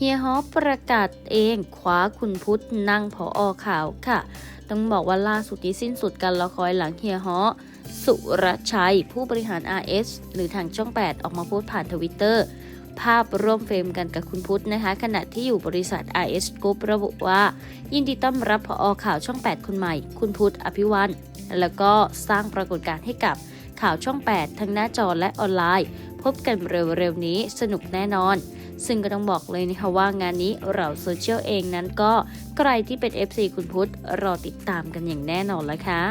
เฮียฮอประกาศเองคว้าคุณพุทธนั่งผออข่าวค่ะ ต้องบอกว่าล่าสุดที่สิ้นสุดการละครหลังเฮียฮอสุรชัย ผู้บริหาร RS หรือทางช่อง 8 ออกมาโพสต์ผ่านทวิตเตอร์ภาพร่วมเฟรมกันกับคุณพุทธนะคะ ขณะที่อยู่บริษัท RS Group ระบุว่า ยินดีต้อนรับผอข่าวช่อง 8 คนใหม่ คุณพุทธอภิวันแล้วก็สร้างปรากฏการณ์ให้กับข่าวช่อง 8 ทั้งหน้าจอและออนไลน์ พบกันเร็วๆนี้สนุกแน่นอน ซึ่งก็ต้องบอกเลยนะคะว่างานนี้เราโซเชียลเองนั้นก็ใครที่เป็น FC คุณพุทธรอติดตามกันอย่างแน่นอนแล้วค่ะ